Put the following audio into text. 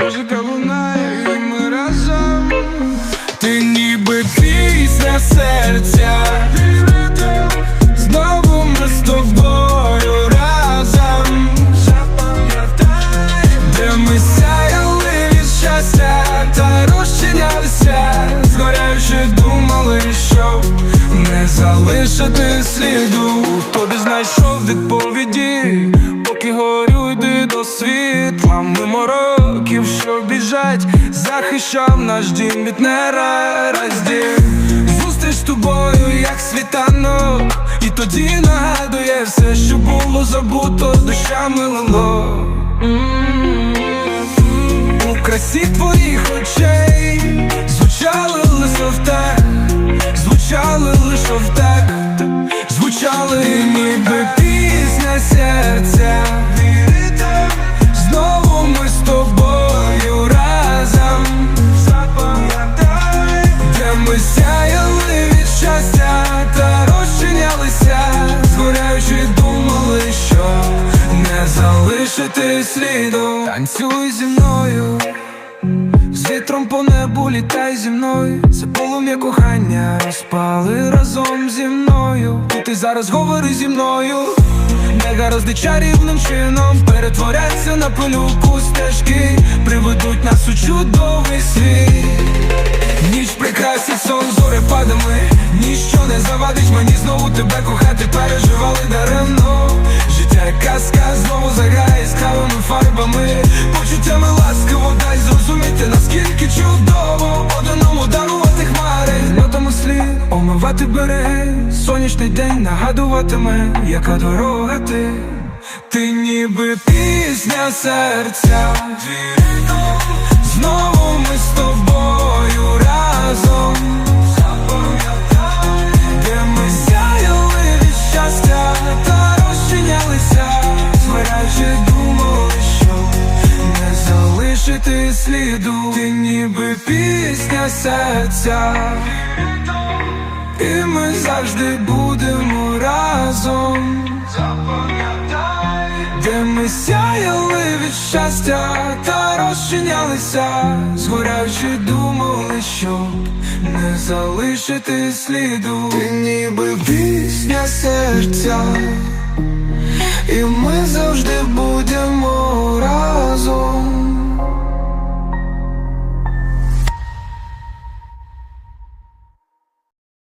Музика лунає, і ми. Ти ніби пісня серця. Знову ми з тобою залишити сліду. Тобі знайшов відповіді, поки горю йди до світла. Мимо років, що біжать, захищав наш дім від нераздів. Зустріч з тобою, як світанок, і тоді нагадує все, що було забуто, душами лило. У красі твоїх очей звучали залишити сліду. Танцюй зі мною. З вітром по небу літай зі мною, це полум'я кохання розпали разом зі мною. І зараз говори зі мною, негаразди чарівним чином перетворяться на пилюку стежки, приведуть нас у чудовий світ. Ніч прикрасить сон зорепадами Ніщо не завадить мені знову тебе кохати Переживали даремно Почуттями ласкаво дай зрозуміти наскільки чудово Одному дарувати хмари. Нотами слід омивати береги Сонячний день нагадуватиме, яка дорога ти. Ти ніби пісня серця. Знову залишити сліду, ти ніби пісня серця, і ми завжди будемо разом. Запам'ятай, де ми сяяли від щастя та розчинялися, згоряючи думали, що не залишити сліду, ти ніби пісня серця, і ми завжди будемо